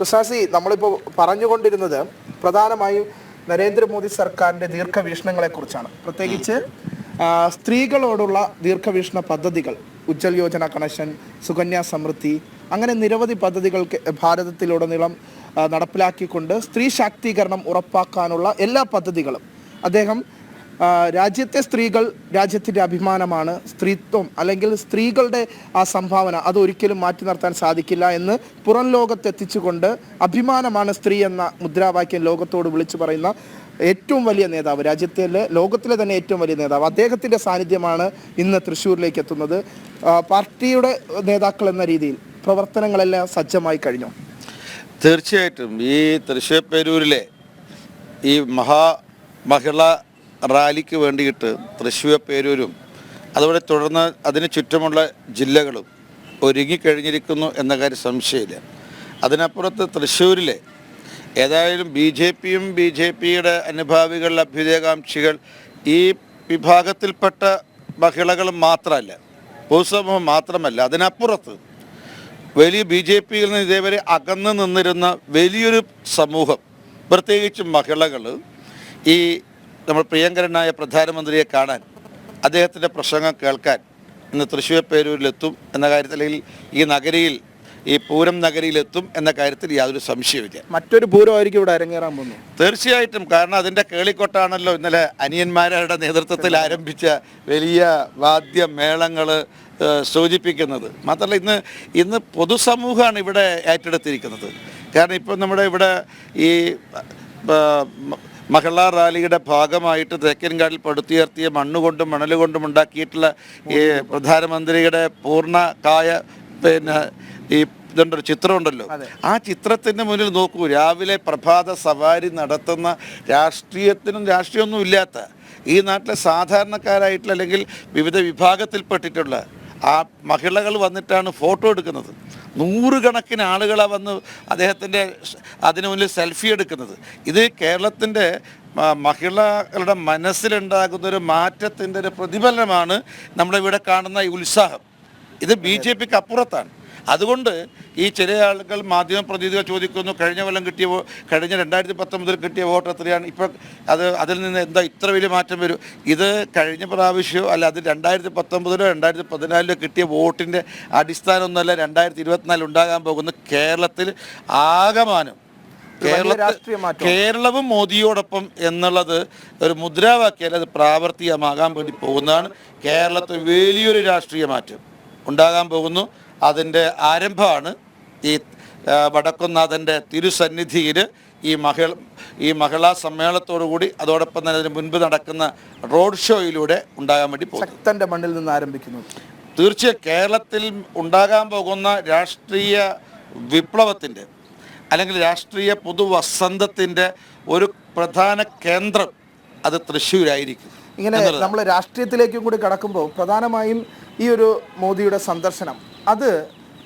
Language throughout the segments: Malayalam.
തുഷാസി നമ്മളിപ്പോൾ പറഞ്ഞുകൊണ്ടിരുന്നത് പ്രധാനമായും നരേന്ദ്രമോദി സർക്കാരിന്റെ ദീർഘവീക്ഷണങ്ങളെ കുറിച്ചാണ് പ്രത്യേകിച്ച് സ്ത്രീകളോടുള്ള ദീർഘവീക്ഷണ പദ്ധതികൾ ഉജ്ജൽ യോജന കണക്ഷൻ സുകന്യ സമൃദ്ധി അങ്ങനെ നിരവധി പദ്ധതികൾ ഭാരതത്തിലുടനീളം നടപ്പിലാക്കിക്കൊണ്ട് സ്ത്രീ ശാക്തീകരണം ഉറപ്പാക്കാനുള്ള എല്ലാ പദ്ധതികളും അദ്ദേഹം രാജ്യത്തെ സ്ത്രീകൾ രാജ്യത്തിന്റെ അഭിമാനമാണ് സ്ത്രീത്വം അല്ലെങ്കിൽ സ്ത്രീകളുടെ ആ സംഭാവന അത് ഒരിക്കലും മാറ്റി നിർത്താൻ സാധിക്കില്ല എന്ന് പുറം ലോകത്തെത്തിച്ചുകൊണ്ട് അഭിമാനമാണ് സ്ത്രീ എന്ന മുദ്രാവാക്യം ലോകത്തോട് വിളിച്ചു പറയുന്ന ഏറ്റവും വലിയ നേതാവ് രാജ്യത്തിലെ ലോകത്തിലെ തന്നെ ഏറ്റവും വലിയ നേതാവ്. അദ്ദേഹത്തിന്റെ സാന്നിധ്യമാണ് ഇന്ന് തൃശ്ശൂരിലേക്ക് എത്തുന്നത്. പാർട്ടിയുടെ നേതാക്കൾ എന്ന രീതിയിൽ പ്രവർത്തനങ്ങളെല്ലാം സജ്ജമായി കഴിഞ്ഞു. തീർച്ചയായിട്ടും ഈ തൃശ്ശൂർ പേരൂരിലെ ഈ മഹാ മഹിള റാലിക്ക് വേണ്ടിയിട്ട് തൃശ്ശൂർ പേരൂരും അതുപോലെ തുടർന്ന് അതിന് ചുറ്റുമുള്ള ജില്ലകളും ഒരുങ്ങിക്കഴിഞ്ഞിരിക്കുന്നു എന്ന കാര്യം സംശയമില്ല. അതിനപ്പുറത്ത് തൃശ്ശൂരിലെ ഏതായാലും ബി ജെ പിയും ബി ജെ പിയുടെ അനുഭാവികൾ അഭ്യുദയകാംക്ഷികൾ ഈ വിഭാഗത്തിൽപ്പെട്ട മഹിളകൾ മാത്രമല്ല പൊതുസമൂഹം മാത്രമല്ല അതിനപ്പുറത്ത് വലിയ ബി ജെ പിയിൽ നിന്ന് ഇതേവരെ അകന്നു നിന്നിരുന്ന വലിയൊരു സമൂഹം പ്രത്യേകിച്ച് മഹിളകൾ ഈ നമ്മൾ പ്രിയങ്കരനായ പ്രധാനമന്ത്രിയെ കാണാൻ അദ്ദേഹത്തിന്റെ പ്രസംഗം കേൾക്കാൻ ഇന്ന് തൃശ്ശൂർ പേരൂരിലെത്തും എന്ന കാര്യത്തിൽ അല്ലെങ്കിൽ ഈ നഗരിയിൽ ഈ പൂരം നഗരിയിലെത്തും എന്ന കാര്യത്തിൽ യാതൊരു സംശയമില്ല മറ്റൊരു പൂരമായിരിക്കും ഇവിടെ അരങ്ങേറാൻ പോകുന്നത്. തീർച്ചയായിട്ടും കാരണം അതിന്റെ കേളിക്കൊട്ടാണല്ലോ ഇന്നലെ അനിയന്മാരുടെ നേതൃത്വത്തിൽ ആരംഭിച്ച വലിയ വാദ്യമേളങ്ങൾ സൂചിപ്പിക്കുന്നത്. മാത്രമല്ല ഇന്ന് ഇന്ന് പൊതുസമൂഹമാണ് ഇവിടെ ഏറ്റെടുത്തിരിക്കുന്നത്. കാരണം ഇപ്പം നമ്മുടെ ഇവിടെ ഈ മഹിളാ റാലിയുടെ ഭാഗമായിട്ട് തെക്കൻകാടിൽ പടുത്തുയർത്തിയ മണ്ണുകൊണ്ടും മണൽ കൊണ്ടും ഉണ്ടാക്കിയിട്ടുള്ള ഈ പ്രധാനമന്ത്രിയുടെ പൂർണകായ പിന്നെ ഈ ഇതുണ്ടൊരു ചിത്രമുണ്ടല്ലോ. ആ ചിത്രത്തിന്റെ മുന്നിൽ നോക്കൂ രാവിലെ പ്രഭാത സവാരി നടത്തുന്ന രാഷ്ട്രീയത്തിനും രാഷ്ട്രീയമൊന്നും ഇല്ലാത്ത ഈ നാട്ടിലെ സാധാരണക്കാരായിട്ടുള്ള അല്ലെങ്കിൽ വിവിധ വിഭാഗത്തിൽപ്പെട്ടിട്ടുള്ള ആ മഹിളകൾ വന്നിട്ടാണ് ഫോട്ടോ എടുക്കുന്നത്. നൂറുകണക്കിന് ആളുകളെ വന്ന് അദ്ദേഹത്തിന്റെ അതിന് മുന്നിൽ സെൽഫി എടുക്കുന്നത്. ഇത് കേരളത്തിന്റെ മഹിളകളുടെ മനസ്സിലുണ്ടാകുന്ന ഒരു മാറ്റത്തിന്റെ ഒരു പ്രതിഫലനമാണ് നമ്മളിവിടെ കാണുന്ന ഈ ഉത്സാഹം. ഇത് ബി ജെ പിക്ക് അപ്പുറത്താണ്. അതുകൊണ്ട് ഈ ചില ആളുകൾ മാധ്യമ പ്രതിനിധികൾ ചോദിക്കുന്നു കഴിഞ്ഞ കൊല്ലം കിട്ടിയ കഴിഞ്ഞ രണ്ടായിരത്തി പത്തൊമ്പതിൽ കിട്ടിയ വോട്ട് എത്രയാണ്? ഇപ്പം അത് അതിൽ നിന്ന് എന്താ ഇത്ര വലിയ മാറ്റം വരും? ഇത് കഴിഞ്ഞ പ്രാവശ്യമോ അല്ല അത് രണ്ടായിരത്തി പത്തൊമ്പതിലോ രണ്ടായിരത്തി പതിനാലിലോ കിട്ടിയ വോട്ടിന്റെ അടിസ്ഥാനമൊന്നുമല്ല രണ്ടായിരത്തി ഇരുപത്തിനാലിൽ ഉണ്ടാകാൻ പോകുന്ന കേരളത്തിൽ ആകമാനം. കേരള കേരളവും മോദിയോടൊപ്പം എന്നുള്ളത് ഒരു മുദ്രാവാക്യം അത് പ്രാവർത്തികമാകാൻ വേണ്ടി പോകുന്നതാണ് കേരളത്തിൽ വലിയൊരു രാഷ്ട്രീയ മാറ്റം ഉണ്ടാകാൻ പോകുന്നു. അതിന്റെ ആരംഭമാണ് ഈ വടക്കുന്നാഥന്റെ തിരുസന്നിധിയിൽ ഈ മഹിള ഈ മഹിളാ സമ്മേളനത്തോടുകൂടി അതോടൊപ്പം തന്നെ അതിന് മുൻപ് നടക്കുന്ന റോഡ് ഷോയിലൂടെ ഉണ്ടാകാൻ വേണ്ടി പോകും ശക്തന്റെ മണ്ണിൽ നിന്ന് ആരംഭിക്കുന്നു. തീർച്ചയായും കേരളത്തിൽ ഉണ്ടാകാൻ പോകുന്ന രാഷ്ട്രീയ വിപ്ലവത്തിന്റെ അല്ലെങ്കിൽ രാഷ്ട്രീയ പുതുവസന്തത്തിന്റെ ഒരു പ്രധാന കേന്ദ്രം അത് തൃശ്ശൂരായിരിക്കും. ഇങ്ങനെ നമ്മൾ രാഷ്ട്രീയത്തിലേക്കും കൂടി കടക്കുമ്പോൾ പ്രധാനമായും ഈ ഒരു മോദിയുടെ സന്ദർശനം. അത്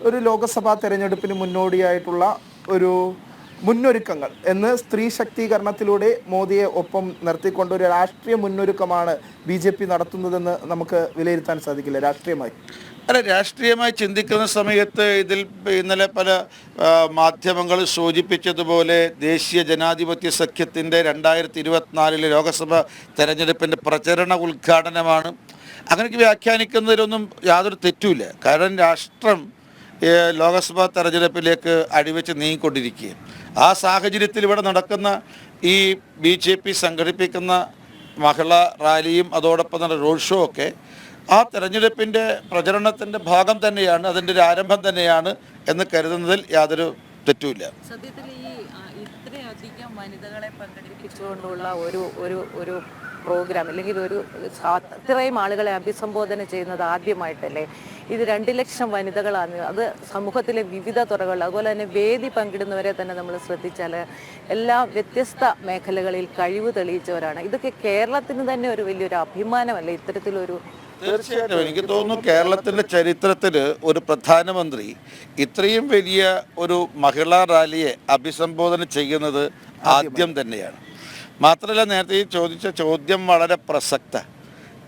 ഒരു ലോക്സഭാ തെരഞ്ഞെടുപ്പിന് മുന്നോടിയായിട്ടുള്ള ഒരു മുന്നൊരുക്കങ്ങൾ എന്ന് സ്ത്രീ ശക്തീകരണത്തിലൂടെ മോദിയെ ഒപ്പം നിർത്തിക്കൊണ്ട് ഒരു രാഷ്ട്രീയ മുന്നൊരുക്കമാണ് ബി ജെ പി നടത്തുന്നതെന്ന് നമുക്ക് വിലയിരുത്താൻ സാധിക്കില്ല. രാഷ്ട്രീയമായി. അല്ല രാഷ്ട്രീയമായി ചിന്തിക്കുന്ന സമയത്ത് ഇതിൽ ഇന്നലെ പല മാധ്യമങ്ങൾ സൂചിപ്പിച്ചതുപോലെ ദേശീയ ജനാധിപത്യ സഖ്യത്തിന്റെ രണ്ടായിരത്തി ഇരുപത്തിനാലിലെ ലോക്സഭ തെരഞ്ഞെടുപ്പിന്റെ പ്രചരണ ഉദ്ഘാടനമാണ്. അങ്ങനെയൊക്കെ വ്യാഖ്യാനിക്കുന്നതിലൊന്നും യാതൊരു തെറ്റുമില്ല. കാരണം രാഷ്ട്രം ലോകസഭാ തെരഞ്ഞെടുപ്പിലേക്ക് അടിവെച്ച് നീങ്ങിക്കൊണ്ടിരിക്കുകയും ആ സാഹചര്യത്തിൽ ഇവിടെ നടക്കുന്ന ഈ ബി ജെ പി സംഘടിപ്പിക്കുന്ന മഹിളാ റാലിയും അതോടൊപ്പം തന്നെ റോഡ് ഷോ ഒക്കെ ആ തെരഞ്ഞെടുപ്പിന്റെ പ്രചരണത്തിന്റെ ഭാഗം തന്നെയാണ് അതിന്റെ ഒരു ആരംഭം തന്നെയാണ് എന്ന് കരുതുന്നതിൽ യാതൊരു തെറ്റുമില്ല. സത്യത്തിൽ ഈ ഇത്രയധികം വനിതകളെ പങ്കെടുപ്പിച്ചുകൊണ്ടുള്ള ഒരു ഒരു ഒരു പ്രോഗ്രാം അല്ലെങ്കിൽ ഒരു ഇത്രയും ആളുകളെ അഭിസംബോധന ചെയ്യുന്നത് ആദ്യമായിട്ടല്ലേ? ഇത് രണ്ട് ലക്ഷം വനിതകളാണ്. അത് സമൂഹത്തിലെ വിവിധ തുറകൾ അതുപോലെ തന്നെ വേദി പങ്കിടുന്നവരെ തന്നെ നമ്മൾ ശ്രദ്ധിച്ചാൽ എല്ലാ വ്യത്യസ്ത മേഖലകളിൽ കഴിവ് തെളിയിച്ചവരാണ്. ഇതൊക്കെ കേരളത്തിന് തന്നെ ഒരു വലിയൊരു അഭിമാനമല്ലേ? ഇത്തരത്തിലൊരു തീർച്ചയായിട്ടും. എനിക്ക് തോന്നുന്നു കേരളത്തിന്റെ ചരിത്രത്തിൽ ഒരു പ്രധാനമന്ത്രി ഇത്രയും വലിയ ഒരു മഹിളാ റാലിയെ അഭിസംബോധന ചെയ്യുന്നത് ആദ്യം തന്നെയാണ്. മാത്രമല്ല നേരത്തെ ഈ ചോദിച്ച ചോദ്യം വളരെ പ്രസക്ത.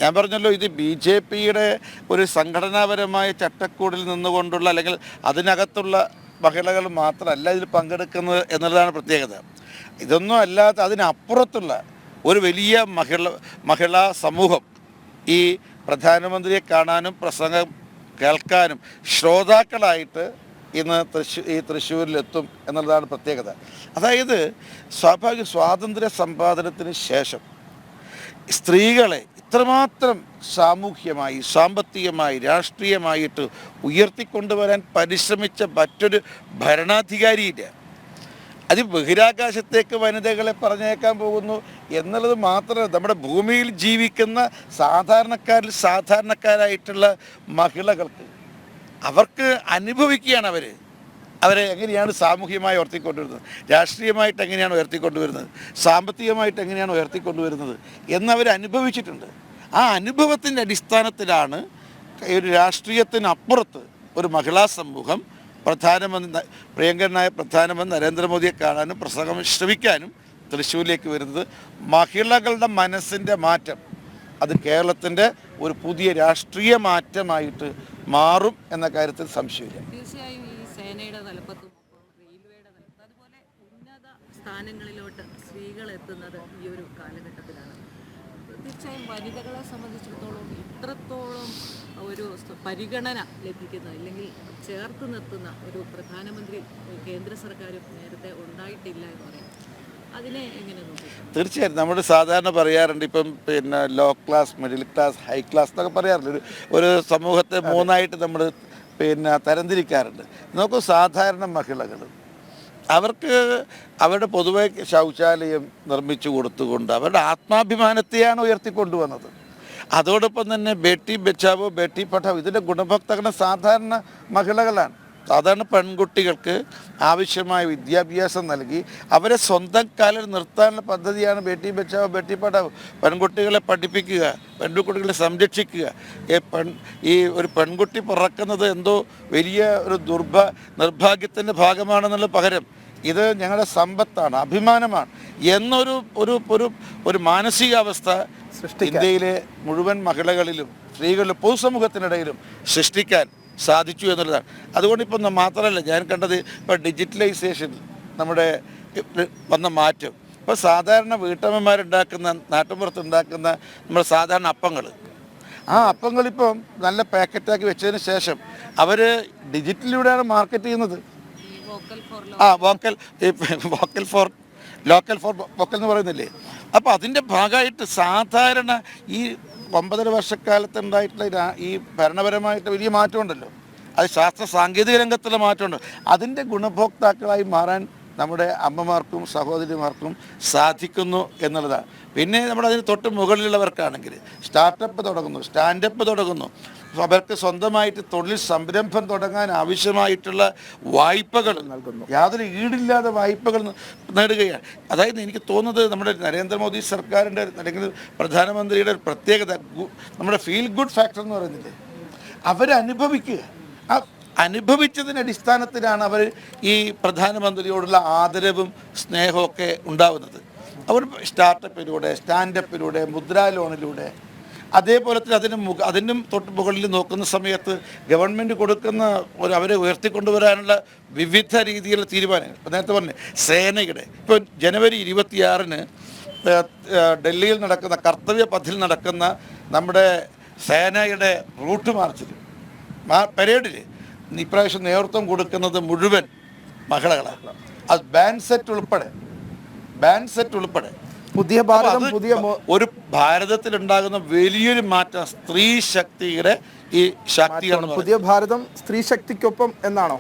ഞാൻ പറഞ്ഞല്ലോ ഇത് ബി ജെ പിയുടെ ഒരു സംഘടനാപരമായ ചട്ടക്കൂടിൽ നിന്നുകൊണ്ടുള്ള അല്ലെങ്കിൽ അതിനകത്തുള്ള മഹിളകൾ മാത്രമല്ല ഇതിൽ പങ്കെടുക്കുന്നത് എന്നുള്ളതാണ് പ്രത്യേകത. ഇതൊന്നും അല്ലാത്ത അതിനപ്പുറത്തുള്ള ഒരു വലിയ മഹിള മഹിളാ സമൂഹം ഈ പ്രധാനമന്ത്രിയെ കാണാനും പ്രസംഗം കേൾക്കാനും ശ്രോതാക്കളായിട്ട് ഇന്ന് തൃശ്ശൂർ ഈ തൃശ്ശൂരിലെത്തും എന്നുള്ളതാണ് പ്രത്യേകത. അതായത് സ്വാഭാവിക സ്വാതന്ത്ര്യ സമ്പാദനത്തിന് ശേഷം സ്ത്രീകളെ ഇത്രമാത്രം സാമൂഹ്യമായി സാമ്പത്തികമായി രാഷ്ട്രീയമായിട്ട് ഉയർത്തിക്കൊണ്ടുവരാൻ പരിശ്രമിച്ച മറ്റൊരു ഭരണാധികാരിയില്ല. അത് ബഹിരാകാശത്തേക്ക് വനിതകളെ പറഞ്ഞേക്കാൻ പോകുന്നു എന്നുള്ളത് മാത്രമല്ല നമ്മുടെ ഭൂമിയിൽ ജീവിക്കുന്ന സാധാരണക്കാരിൽ സാധാരണക്കാരായിട്ടുള്ള മഹിളകൾക്ക് അവർക്ക് അനുഭവിക്കുകയാണ് അവർ അവരെ എങ്ങനെയാണ് സാമൂഹികമായി ഉയർത്തിക്കൊണ്ടുവരുന്നത് രാഷ്ട്രീയമായിട്ട് എങ്ങനെയാണ് ഉയർത്തിക്കൊണ്ടുവരുന്നത്? സാമ്പത്തികമായിട്ട് എങ്ങനെയാണ് ഉയർത്തിക്കൊണ്ടുവരുന്നത്? എന്നവർ അനുഭവിച്ചിട്ടുണ്ട്. ആ അനുഭവത്തിന്റെ അടിസ്ഥാനത്തിലാണ് ഒരു രാഷ്ട്രീയത്തിനപ്പുറത്ത് ഒരു മഹിളാ സമൂഹം പ്രധാനമന്ത്രി പ്രിയങ്കരനായ പ്രധാനമന്ത്രി നരേന്ദ്രമോദിയെ കാണാനും പ്രസംഗം ശ്രമിക്കാനും തൃശ്ശൂരിലേക്ക് വരുന്നത് മഹിളകളുടെ മനസ്സിന്റെ മാറ്റം. അത് കേരളത്തിന്റെ ഒരു പുതിയ രാഷ്ട്രീയ മാറ്റമായിട്ട് മാറും എന്ന കാര്യത്തിൽ സംശയമില്ല. തീർച്ചയായും ഈ സേനയുടെ തലപ്പത്തും റെയിൽവേയുടെ അതുപോലെ ഉന്നത സ്ഥാനങ്ങളിലോട്ട് എത്തുന്നത് ഈ ഒരു കാലഘട്ടത്തിലാണ്. വനിതകളെ സംബന്ധിച്ചിടത്തോളം ഇത്രത്തോളം ഒരു പരിഗണന ലഭിക്കുന്ന അല്ലെങ്കിൽ ചേർത്ത് നിർത്തുന്ന ഒരു പ്രധാനമന്ത്രി കേന്ദ്ര സർക്കാരും നേരത്തെ ഉണ്ടായിട്ടില്ല എന്ന് പറയും. അതിനെ എങ്ങനെ നോക്കി? തീർച്ചയായും നമ്മൾ സാധാരണ പറയാറുണ്ട് ഇപ്പം പിന്നെ low class middle class high class എന്നൊക്കെ പറയാറുണ്ട്. ഒരു ഒരു സമൂഹത്തെ മൂന്നായിട്ട് നമ്മൾ പിന്നെ തരംതിരിക്കാറുണ്ട്. നോക്കൂ സാധാരണ മഹിളകൾ അവർക്ക് അവരുടെ പൊതുവെ ശൗചാലയം നിർമ്മിച്ചു കൊടുത്തുകൊണ്ട് അവരുടെ ആത്മാഭിമാനത്തെയാണ് ഉയർത്തിക്കൊണ്ടുവന്നത്. അതോടൊപ്പം തന്നെ ബേട്ടി ബച്ചാവോ ബേട്ടി പഠാവോ ഇതിന്റെ ഗുണഭോക്താക്കളുടെ സാധാരണ മഹിളകളാണ്. സാധാരണ പെൺകുട്ടികൾക്ക് ആവശ്യമായ വിദ്യാഭ്യാസം നൽകി അവരെ സ്വന്തം കാലിൽ നിർത്താനുള്ള പദ്ധതിയാണ് ബേട്ടി ബച്ചാവോ ബേട്ടി പഠാവോ പെൺകുട്ടികളെ പഠിപ്പിക്കുക പെൺകുട്ടികളെ സംരക്ഷിക്കുക. ഈ പെൺ ഈ ഒരു പെൺകുട്ടി പിറക്കുന്നത് എന്തോ വലിയ ഒരു ദുർഭ നിർഭാഗ്യത്തിന്റെ ഭാഗമാണെന്നുള്ള പകരം. ഇത് ഞങ്ങളുടെ സമ്പത്താണ് അഭിമാനമാണ് എന്നൊരു ഒരു ഒരു ഒരു മാനസികാവസ്ഥ ഇന്ത്യയിലെ മുഴുവൻ മഹിളകളിലും സ്ത്രീകളിലും പൊതുസമൂഹത്തിനിടയിലും സൃഷ്ടിക്കാൻ സാധിച്ചു എന്നുള്ളതാണ്. അതുകൊണ്ട് ഇപ്പം മാത്രമല്ല ഞാൻ കണ്ടത് ഇപ്പം ഡിജിറ്റലൈസേഷൻ നമ്മുടെ വന്ന മാറ്റം. ഇപ്പോൾ സാധാരണ വീട്ടമ്മമാരുണ്ടാക്കുന്ന നാട്ടുമ്പുറത്ത് ഉണ്ടാക്കുന്ന നമ്മുടെ സാധാരണ അപ്പങ്ങൾ ആ അപ്പങ്ങളിപ്പം നല്ല പാക്കറ്റാക്കി വെച്ചതിന് ശേഷം അവർ ഡിജിറ്റലിലൂടെയാണ് മാർക്കറ്റ് ചെയ്യുന്നത്. ആ വോക്കൽ ഈ vocal for local for vocal എന്ന് പറയുന്നില്ലേ? അപ്പോൾ അതിന്റെ ഭാഗമായിട്ട് സാധാരണ ഈ ഒമ്പതര വർഷക്കാലത്തുണ്ടായിട്ടുള്ള ഉണ്ടായിട്ടുള്ള ഈ ഭരണപരമായിട്ട് വലിയ മാറ്റമുണ്ടല്ലോ. അത് ശാസ്ത്ര സാങ്കേതിക രംഗത്തുള്ള മാറ്റമുണ്ട്. അതിന്റെ ഗുണഭോക്താക്കളായി മാറാൻ നമ്മുടെ അമ്മമാർക്കും സഹോദരിമാർക്കും സാധിക്കുന്നു എന്നുള്ളതാണ്. പിന്നെ നമ്മുടെ അതിന് തൊട്ട് മുകളിലുള്ളവർക്കാണെങ്കിൽ സ്റ്റാർട്ടപ്പ് തുടങ്ങുന്നു സ്റ്റാൻഡപ്പ് തുടങ്ങുന്നു. അവർക്ക് സ്വന്തമായിട്ട് തൊഴിൽ സംരംഭം തുടങ്ങാൻ ആവശ്യമായിട്ടുള്ള വായ്പകൾ നൽകുന്നു. യാതൊരു ഈടില്ലാതെ വായ്പകൾ നേടുകയാണ്. അതായത് എനിക്ക് തോന്നുന്നത് നമ്മുടെ നരേന്ദ്രമോദി സർക്കാരിന്റെ അല്ലെങ്കിൽ പ്രധാനമന്ത്രിയുടെ പ്രത്യേകത നമ്മുടെ ഫീൽ ഗുഡ് ഫാക്ടർ എന്ന് പറയുന്നില്ലേ? അവരനുഭവിക്കുക. ആ അനുഭവിച്ചതിന്റെ അടിസ്ഥാനത്തിലാണ് അവർ ഈ പ്രധാനമന്ത്രിയോടുള്ള ആദരവും സ്നേഹമൊക്കെ ഉണ്ടാവുന്നത്. അവർ സ്റ്റാർട്ടപ്പിലൂടെ സ്റ്റാൻഡപ്പിലൂടെ മുദ്രാ ലോണിലൂടെ അതേപോലെ തന്നെ അതിന് മുഖ അതിനും തൊട്ട് മുകളിൽ നോക്കുന്ന സമയത്ത് ഗവൺമെന്റ് കൊടുക്കുന്ന ഒരു അവരെ ഉയർത്തിക്കൊണ്ടുവരാനുള്ള വിവിധ രീതിയിലുള്ള തീരുമാനങ്ങൾ. നേരത്തെ പറഞ്ഞു സേനയുടെ ഇപ്പോൾ ജനുവരി ഇരുപത്തിയാറിന് ഡൽഹിയിൽ നടക്കുന്ന കർത്തവ്യ പഥിൽ നടക്കുന്ന നമ്മുടെ സേനയുടെ റൂട്ട് മാർച്ചിൽ പരേഡിൽ ഇപ്രാവശ്യം നേതൃത്വം കൊടുക്കുന്നത് മുഴുവൻ മഹിളകളാണ് അത് ബാൻഡ് സെറ്റ് ഉൾപ്പെടെ ബാൻഡ് സെറ്റ് ഉൾപ്പെടെ. പുതിയ ഭാരതം പുതിയ ഒരു ഭാരതത്തിൽ ഉണ്ടാകുന്ന വലിയൊരു മാറ്റം സ്ത്രീ ശക്തിയുടെ ഈ ശക്തിയാണ് പുതിയ ഭാരതം സ്ത്രീ ശക്തിക്കൊപ്പം എന്നാണോ?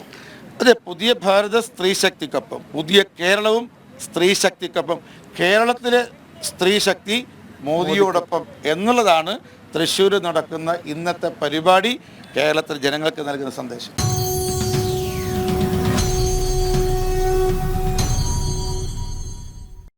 അതെ പുതിയ ഭാരത സ്ത്രീ ശക്തിക്കൊപ്പം പുതിയ കേരളവും സ്ത്രീ ശക്തിക്കൊപ്പം കേരളത്തിലെ സ്ത്രീ ശക്തി മോദിയോടൊപ്പം എന്നുള്ളതാണ് തൃശ്ശൂർ നടക്കുന്ന ഇന്നത്തെ പരിപാടി. കേരളത്തിലെ ജനങ്ങൾക്ക് നൽകുന്ന സന്ദേശം.